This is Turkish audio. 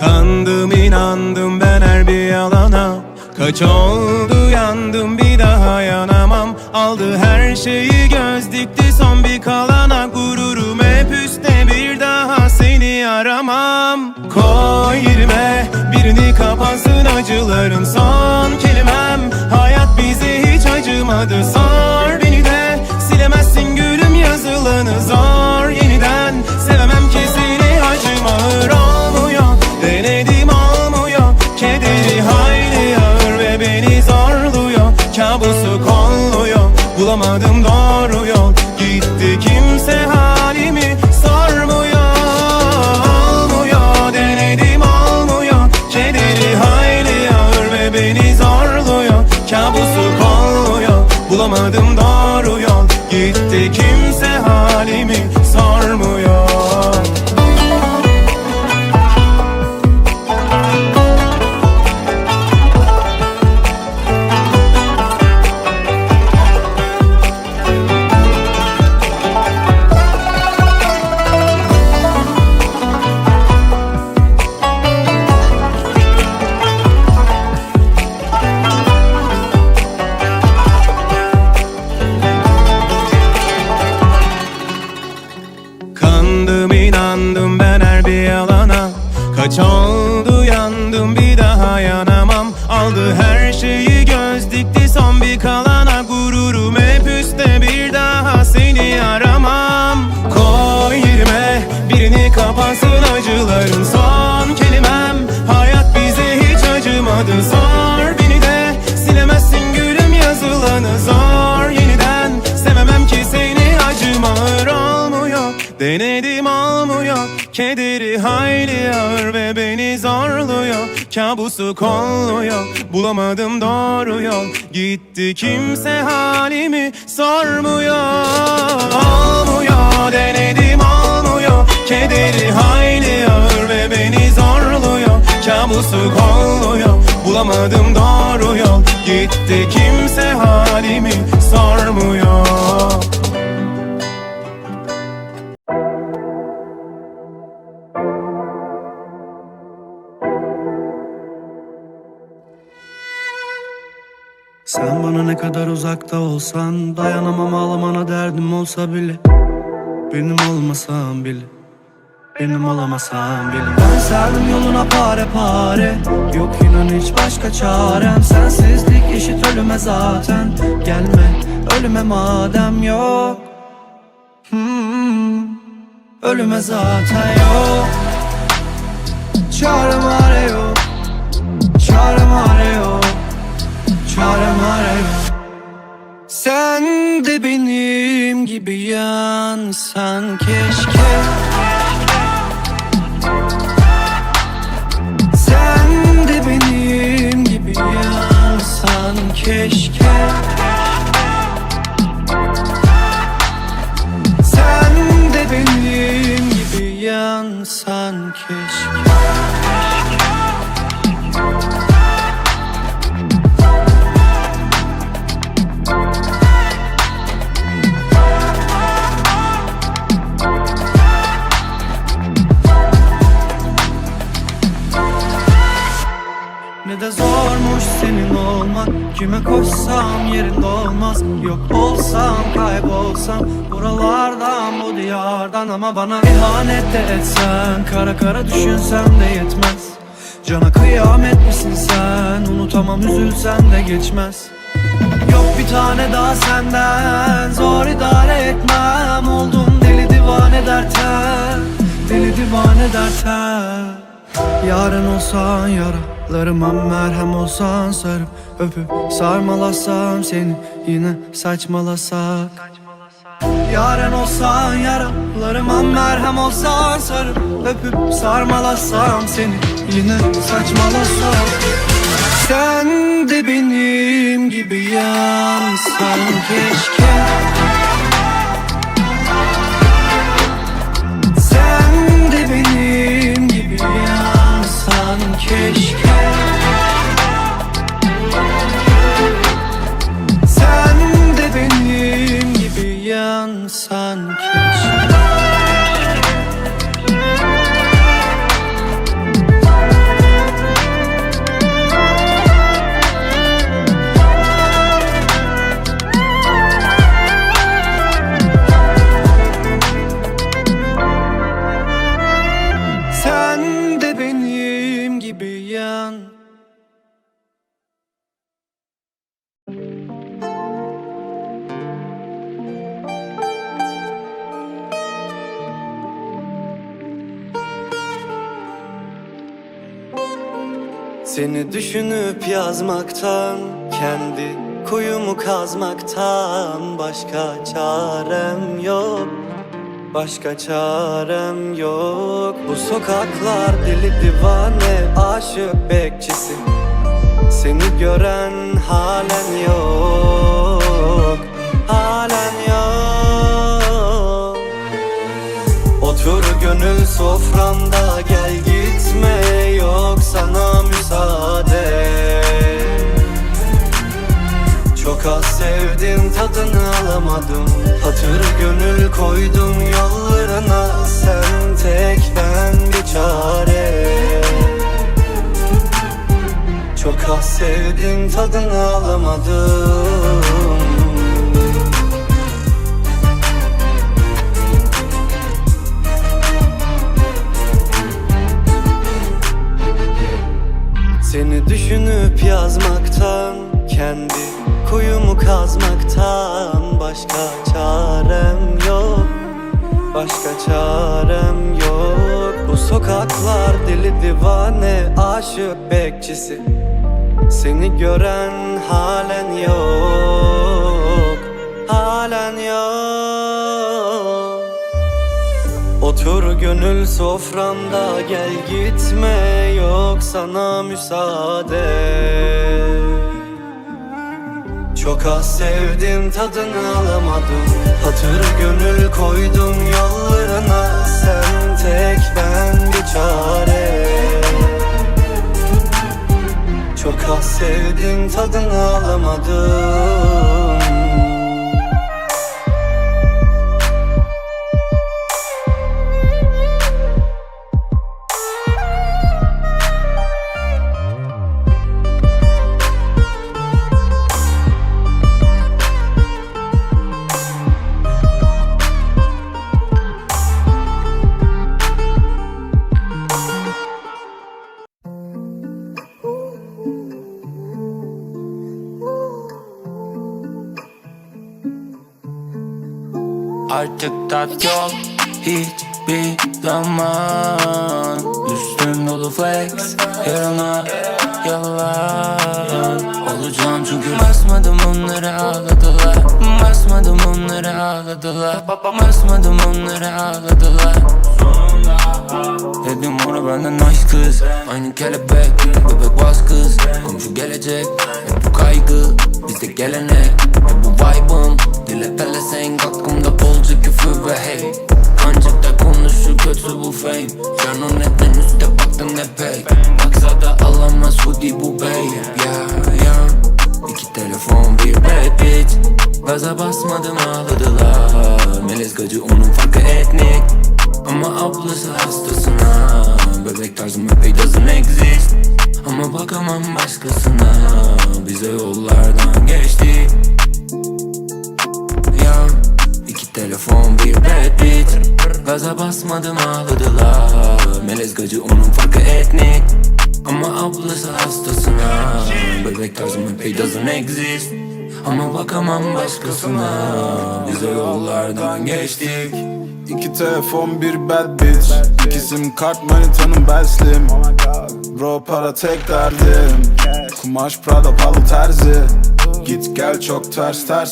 Kandım inandım ben her bir yalana Kaç oldu yandım bir daha yanamam. Aldı her şeyi göz dikti son bir kalana. Gururum hep daha seni aramam. Koy yerime birini kapansın acıların son kelimem Hayat bize hiç acımadı. Sor beni de Silemezsin gülüm yazılanı. Zor yeniden Sevemem ki seni acım ağır olmuyor Denedim olmuyor. Kederi hayli ağır ve beni zorluyor. Kabusu kolluyor Bulamadım doğru Bulamadım doğru Aldı her şeyi göz dikti. Son bir kalana Gururum hep üstte. Bir daha seni aramam. Koy yerime birini kapansın acıların son kelimem. Hayat bize hiç acımadı. Zor beni de. Silemezsin gülüm yazılanı. Zor yeniden. Sevemem ki seni acım ağır olmuyor Denedim olmuyor Kederi hayli ağır ve beni zorluyor Kabusu kolluyor Bulamadım doğru yol Gitti kimse halimi sormuyor Olmuyor denedim olmuyor Kederi hayli ağır ve beni zorluyor. Kabusu kolluyor Bulamadım doğru yol Gitti kimse halimi sormuyor Sen bana ne kadar uzakta olsan Dayanamam ağlamana derdim olsa bile. Benim olmasan bile Benim olamasan bile. Ben serdim yoluna pare pare Yok inan hiç başka çarem. Sensizlik eşit ölüme zaten Gelme ölüme madem yok. Hmm, Ölüme zaten yok. Çarem arıyor Çarem arıyor de benim gibi yansan keşke. Sen de benim gibi yansan keşke Kime koşsam yerinde olmaz. Yok olsam kaybolsam Buralardan bu diyardan. Ama bana ihanet de etsen Kara kara düşünsem de yetmez. Cana kıyamet misin sen? Unutamam üzülsem de geçmez. Yok bir tane daha senden Zor idare etmem. Oldum deli divane derten Deli divane derten. Yarın olsan yaralarıma merhem olsan sarıp öpüp sarmalasam seni yine saçmalasak. Yarın olsan yaralarıma merhem olsan sarıp öpüp sarmalasam seni yine saçmalasak. Sen de benim gibi yansan keşke sun. Seni düşünüp yazmaktan Kendi kuyumu kazmaktan Başka çarem yok. Başka çarem yok. Bu sokaklar deli divane Aşık bekçisi. Seni gören halen yok Halen yok. Otur gönül soframda gel tadını alamadım Hatır gönül koydum yollarına Sen tek ben bir çare. Çok az sevdim tadını alamadım sokaklar deli divane Aşık bekçisi. Seni gören halen yok Halen yok. Otur gönül soframda gel gitme yok sana müsaade Çok az sevdim tadını alamadım. Hatır gönül koydum yollarına. Sen tek ben bir çare. Çok az sevdim tadını alamadım Artık tat yok hiçbir zaman. Üstüm dolu flex yarına yalan Olacağım çünkü basmadım onları ağladılar. Basmadım onları ağladılar. Basmadım onları ağladılar. Dedim ona benden nice kız. Aynı kelebek bebek bas kız. Komşu gelecek hep bu kaygı. Bizde gelenek hep bu vibe'ım Dile pelesenk aklımda bolca küfür ve hate. Ancak da konuşur kötü bu fame. Can o neden üstte baktın epey Baksa da alamaz hoodie bu babe Yeah yeah. İki telefon bir bad bitch. Gaza basmadım ağladılar. Melez gacı onun farkı etnik. Ama ablası hastasına. Bebek tarzım epey doesn't exist. Ama bakamam başkasına. Bize yollardan geçti telefon bir bad bitch. Gaza basmadım ağladılar. Melez gacı onun farkı etnik. Ama ablası hastasına. Bebek tarzım epey doesn't exist. Ama bakamam başkasına. Bize yollardan geçtik. İki telefon bir bad bitch. İki sim kart manitanın beslim Bro para tek derdim. Kumaş Prada palı terzi. Git gel çok ters ters